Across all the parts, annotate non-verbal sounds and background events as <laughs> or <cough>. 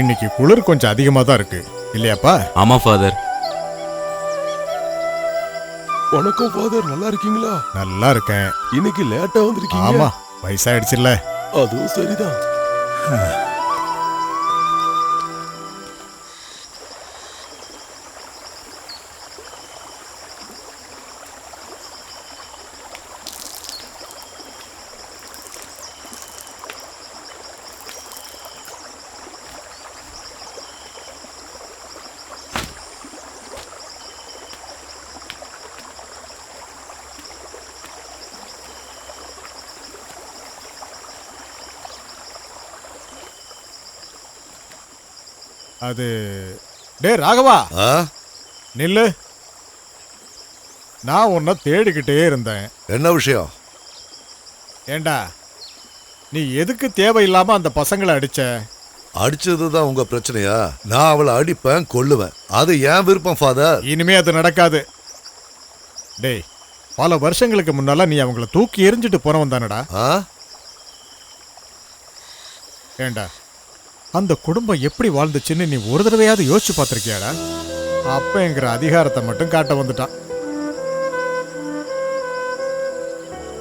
இன்னைக்கு குளிர் கொஞ்சம் அதிகமா தான் இருக்கு. இல்லையாப்பா? ஆமா ஃபாதர் வணக்கம் ஃபாதர் நல்லா இருக்கீங்களா? நல்லா இருக்கேன். இன்னைக்கு லேட்டா வந்திருக்கீங்க. ஆமா வயசாயிடுச்சுல்ல. அதுவும் சரிதான். அது டே ராகவா. ஆ? நில்லு. நான் உன்னை தேடிக்கிட்டே இருந்தேன். என்ன விஷயம்? ஏண்டா நீ எதுக்கு தேவையில்லாம அந்த பசங்களை அடிச்ச? அடிச்சது தான் உங்க பிரச்சனையா? நான் அவளை அடிப்பேன் கொல்லுவேன். அது ஏன் விருப்பம் ஃபாதர் இனிமே அது நடக்காது. டேய் பல வருஷங்களுக்கு முன்னால நீ அவங்கள தூக்கி எறிஞ்சிட்டு போனவன் தானடா. ஆ? ஏண்டா அந்த குடும்பம் எப்படி வாழ்ந்துச்சுன்னு நீ ஒரு தடவையாவது யோசிச்சு பார்த்திருக்கியாடா? அப்பங்கிற அதிகாரத்தை மட்டும் காட்ட வந்துட்டான்.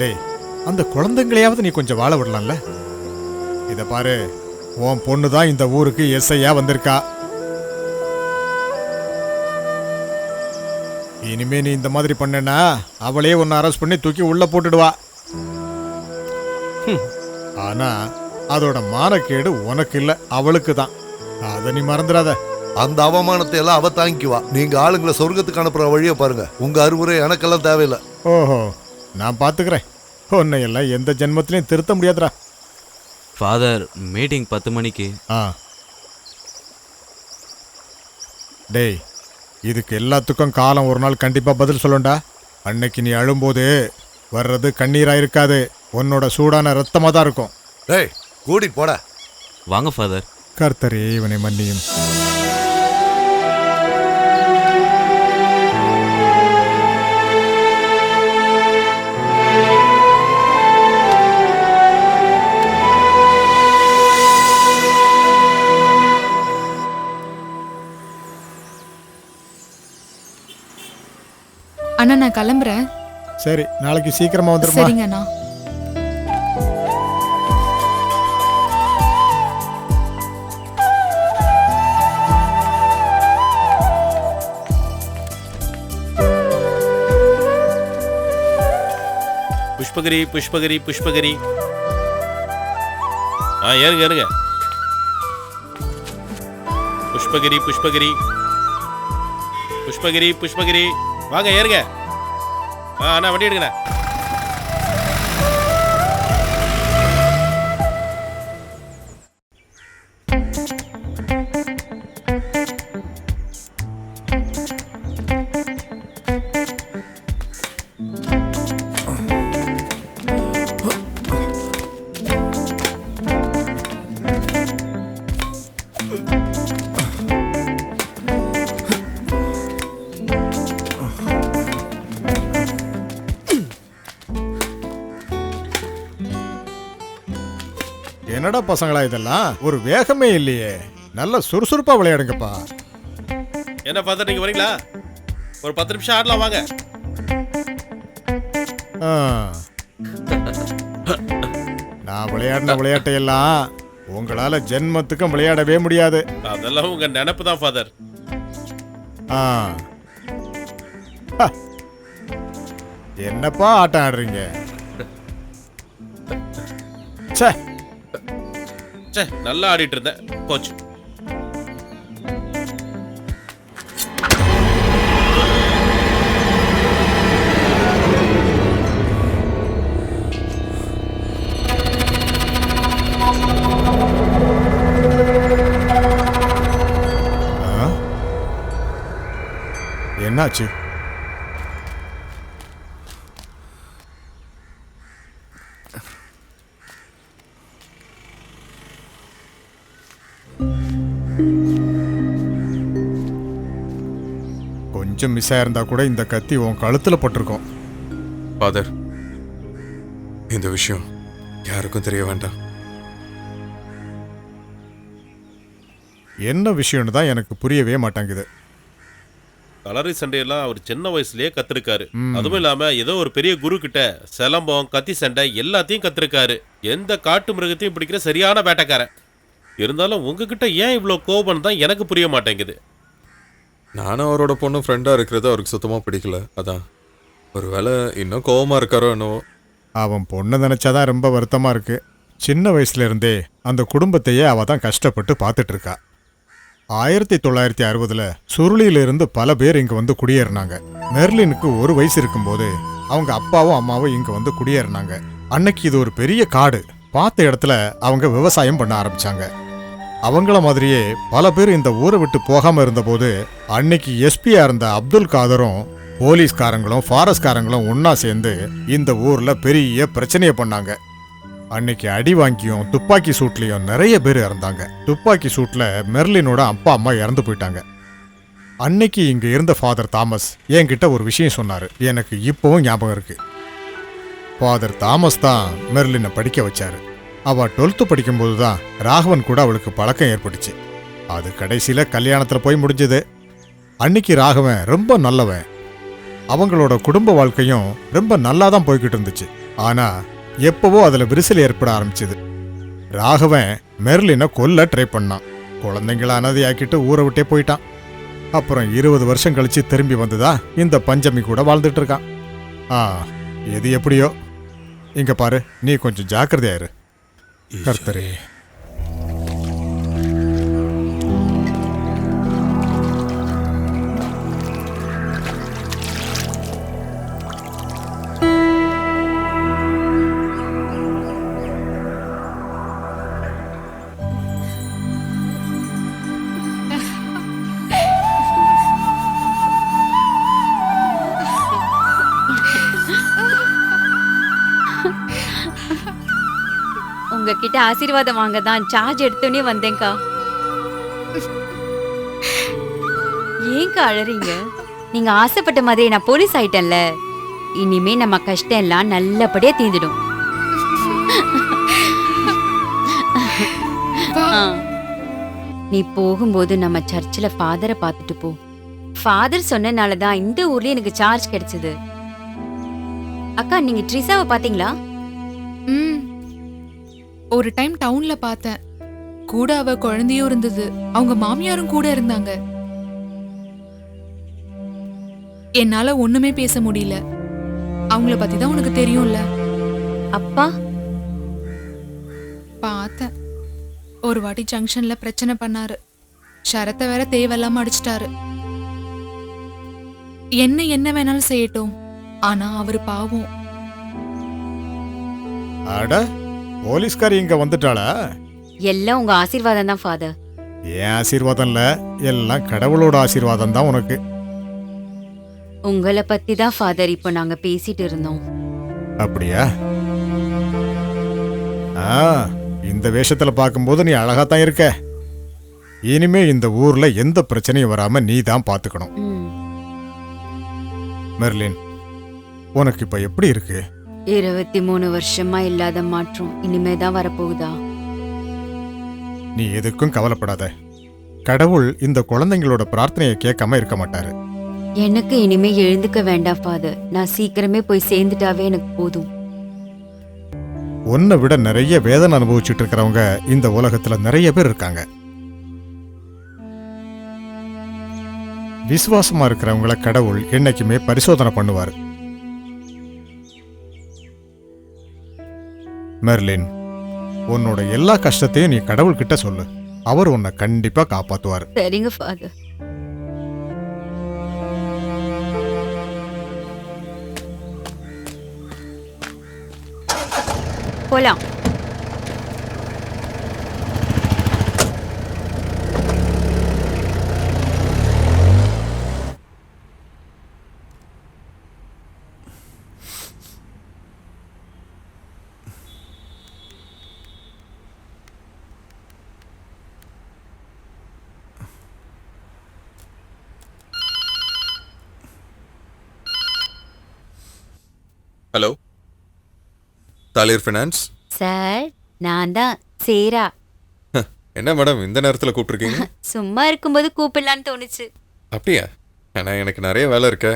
டேய் அந்த குழந்தைங்களையாவது நீ கொஞ்சம் வாழ விடலாம்ல? இத பாரு உன் பொண்ணு தான் இந்த ஊருக்கு எஸ்ஐயா வந்திருக்கா. இனிமே நீ இந்த மாதிரி பண்ணனா அவளே உன்னை அரெஸ்ட் பண்ணி தூக்கி உள்ள போட்டுடுவா. ஆனா அதோட மானக்கேடு உனக்கு இல்ல அவளுக்கு தான் அதை நீ மறந்துடாத. அந்த அவமானத்தை எல்லாம் அவ தாங்கிக்குவா. நீங்க ஆளுங்களை சொர்க்கத்துக்கு அனுப்புற வழியை பாருங்க. உங்க அறிவுரை எனக்கெல்லாம் தேவையில்லை. ஓஹோ நான் பாத்துக்கிறேன். உன்னை எல்லாம் எந்த ஜென்மத்திலையும் திருத்த முடியாதுடா. ஃபாதர் மீட்டிங் பத்து மணிக்கு. ஆ. டேய் இதுக்கு எல்லாத்துக்கும் காலம் ஒரு நாள் கண்டிப்பா பதில் சொல்லுண்டா. அன்னைக்கு நீ அழும்போது வர்றது கண்ணீரா இருக்காது உன்னோட சூடான ரத்தமா தான் இருக்கும். டேய் கூட்டிட்டு போட. வாங்க ஃபாதர் கர்த்தரே இவனை மன்னியும். அண்ணா நான் கிளம்புறேன். சரி நாளைக்கு சீக்கிரமா வந்துருமா? சரிங்க புஷ்பகிரி புஷ்பகிரி புஷ்பகிரி ஆ ஏறுங்க ஏறுங்க புஷ்பகிரி புஷ்பகிரி புஷ்பகிரி புஷ்பகிரி வாங்க ஏறுங்க ஆ அண்ணா வண்டி எடுங்கண்ணா என்னடா பசங்களா இதெல்லாம்? ஒரு வேகமே இல்லையே. நல்ல சுறுசுறுப்பா விளையாடுங்கப்பா. என்ன ஃபாதர் நீங்க வரீங்களா? ஒரு பத்து நிமிஷம் ஆடலாம் வாங்க. ஆ. நான் விளையாடின விளையாட்டையெல்லாம் உங்களால ஜென்மத்துக்கும் விளையாடவே முடியாது. அதெல்லாம் உங்க நினப்பு தான் ஃபாதர். ஆ. ஹ. என்னப்பா ஆட்டம் ஆடுறீங்க? ச்சே. சே நல்லா ஆடிட்டு இருந்தேன் போச்சு. என்னாச்சு? கொஞ்சம் மிஸ் ஆயிருந்தா கூட இந்த கத்தி உன் கழுத்துல பட்டிருக்கும். ஃபாதர் இந்த விஷயம் யாருக்கும் தெரிய வேண்டாம். என்ன விஷயம்னு தான் எனக்கு புரியவே மாட்டேங்குது. கலரி சண்டையெல்லாம் அவர் சின்ன வயசுலயே கத்திருக்காரு. அதுவும் இல்லாம ஏதோ ஒரு பெரிய குரு கிட்ட சிலம்பம் கத்தி சண்டை எல்லாத்தையும் கத்திருக்காரு. எந்த காட்டு மிருகத்தையும் பிடிக்கிற சரியான வேட்டைக்காரன். இருந்தாலும் உங்ககிட்ட ஏன் இவ்வளோ கோபம் தான் எனக்கு புரிய மாட்டேங்குது. நானும் அவரோட பொண்ணு ஃப்ரெண்டாக இருக்கிறது அவருக்கு சுத்தமாக பிடிக்கல. அதான். ஒருவேளை இன்னும் கோவமாக இருக்காரோ என்னவோ. அவன் பொண்ணை நினச்சாதான் ரொம்ப வருத்தமாக இருக்கு. சின்ன வயசுல இருந்தே அந்த குடும்பத்தையே அவ தான் கஷ்டப்பட்டு பார்த்துட்டு இருக்கா ஆயிரத்தி தொள்ளாயிரத்தி அறுபதுல சுருளியிலிருந்து பல பேர் இங்க வந்து குடியேறினாங்க. மெர்லினுக்கு ஒரு வயசு இருக்கும்போது அவங்க அப்பாவும் அம்மாவும் இங்க வந்து குடியேறினாங்க. அன்னைக்கு இது ஒரு பெரிய காடு. பார்த்த இடத்துல அவங்க விவசாயம் பண்ண ஆரம்பிச்சாங்க. அவங்கள மாதிரியே பல பேர் இந்த ஊரை விட்டு போகாம இருந்தபோது அன்னைக்கு எஸ்பியா இருந்த அப்துல் காதரும் போலீஸ்காரங்களும் ஃபாரஸ்ட்காரங்களும் ஒன்றா சேர்ந்து இந்த ஊர்ல பெரிய பிரச்சனையை பண்ணாங்க. அன்னைக்கு அடி வாங்கியும் துப்பாக்கி சூட்லேயும் நிறைய பேர் இறந்தாங்க. துப்பாக்கி சூட்ல மெர்லினோட அப்பா அம்மா இறந்து போயிட்டாங்க. அன்னைக்கு இங்க இருந்த ஃபாதர் தாமஸ் என்கிட்ட ஒரு விஷயம் சொன்னாரு. எனக்கு இப்பவும் ஞாபகம் இருக்கு. ஃபாதர் தாமஸ் தான் மெர்லினை படிக்க வச்சாரு. அவ டுவெல்த்து படிக்கும்போது தான் ராகவன் கூட அவளுக்கு பழக்கம் ஏற்பட்டுச்சு. அது கடைசியில் கல்யாணத்தில் போய் முடிஞ்சது. அன்னைக்கு ராகவன் ரொம்ப நல்லவன். அவங்களோட குடும்ப வாழ்க்கையும் ரொம்ப நல்லா தான் போய்கிட்டு இருந்துச்சு. ஆனால் எப்பவோ அதில் விரிசல் ஏற்பட ஆரம்பிச்சது. ராகவன் மெர்லினை கொல்ல ட்ரை பண்ணான். குழந்தைங்கள அனாதையாக்கிட்டு ஊரை விட்டே போயிட்டான். அப்புறம் இருபது வருஷம் கழிச்சு திரும்பி வந்ததா இந்த பஞ்சமி கூட வாழ்ந்துட்டு இருக்கான். ஆ எது எப்படியோ? இங்கே பாரு நீ கொஞ்சம் ஜாக்கிரதையாயிரு இரு கர்த்தரே உங்ககிட்ட ஆசீர்வாதம் வாங்க தான் சார்ஜ் எடுத்தோடனே வந்தேன்க்கா. ஏன்க்கா அழறீங்க? நீங்க ஆசைப்பட்ட மாதிரி நான் போலீஸ் ஆயிட்டேன்ல. இனிமே நம்ம கஷ்டம் எல்லாம் நல்லபடியா தீர்ந்துடும். ஆ. நீ போகும்போது நம்ம சர்ச்சில் ஃபாதரை பார்த்துட்டு போ. ஃபாதர் சொன்னனால தான் இந்த ஊர்ல எனக்கு சார்ஜ் கிடைச்சது. அக்கா நீங்க ட்ரிசாவை பாத்தீங்களா ம். ஒரு டைம் டவுன்ல பார்த்தேன். கூட அவ குழந்தையும் இருந்தது. அவங்க மாமியாரும் கூட இருந்தாங்க. என்னால ஒண்ணுமே பேச முடியல. அவங்கள பத்தி தான் உனக்கு தெரியும்ல? அப்பா. பார்த்தேன். ஒரு வாட்டி ஜங்ஷன்ல பிரச்சனை பண்ணாரு. ஷரத்தை வேற தேவையில்லாம அடிச்சிட்டாரு. என்ன என்ன வேணாலும் செய்யட்டும். ஆனா அவரு பாவம். அட. போலீஸ்காரி இங்க வந்துட்டாளா? எல்லாம் உங்க ஆசீர்வாதம் தான் ஃபாதர். என் ஆசீர்வாதம் இல்ல? எல்லாம் கடவுளோட ஆசீர்வாதம் தான் உனக்கு. உங்களை பத்தி தான் ஃபாதர் இப்போ நாங்க பேசிட்டு இருந்தோம். அப்படியா? ஆ இந்த வேஷத்துல பார்க்கும்போது நீ அழகா தான் இருக்க. இனிமே இந்த ஊர்ல எந்த பிரச்சனையும் வராம நீ தான் பாத்துக்கணும். மெர்லின் உனக்கு இப்ப எப்படி இருக்கு? இருபத்தி மூணு வருஷமா இல்லாத மாற்றம் இனிமே தான் வரப்போகுதா? நீ எதுக்கும் கவலைப்படாத. கடவுள் இந்த குழந்தைங்களோட பிரார்த்தனையை கேட்காம இருக்க மாட்டாரு. எனக்கு இனிமே எழுந்துக்க வேண்டாம் ஃபாதர். நான் சீக்கிரமே போய் சேர்ந்துட்டாவே எனக்கு போதும். உன்னை விட நிறைய வேதனை அனுபவிச்சுட்டு இருக்கிறவங்க இந்த உலகத்துல நிறைய பேர் இருக்காங்க. விசுவாசமா இருக்கிறவங்கள கடவுள் என்னைக்குமே பரிசோதனை பண்ணுவார். மெர்லின் உன்னோட எல்லா கஷ்டத்தையும் நீ கடவுள்கிட்ட சொல்லு. அவர் உன்னை கண்டிப்பா காப்பாத்துவார். சரிங்க ஃபாதர் போலாம். ஹலோ தாலியர் ஃபினான்ஸ் சார் நான் தான் சேரா. என்ன மேடம் இந்த நேரத்தில் கூப்பிட்ருக்கீங்க <laughs> சும்மா இருக்கும்போது கூப்பிடலான்னு தோணுச்சு. அப்படியா? ஏன்னா எனக்கு நிறைய வேலை இருக்க.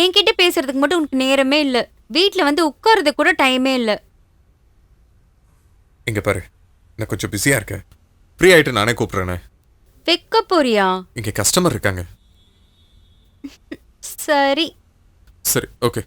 என்கிட்ட பேசுறதுக்கு மட்டும் உனக்கு நேரமே இல்ல. வீட்ல வந்து உட்கார்றது கூட டைமே இல்ல. இங்க பாரு. நான் கொஞ்சம் பிஸியாக இருக்கேன். ஃப்ரீ ஆயிட்டு நானே கூப்பிட்றேனே. வைக்க போறியா? இங்கே கஸ்டமர் இருக்காங்க. <laughs> சரி சரி ஓகே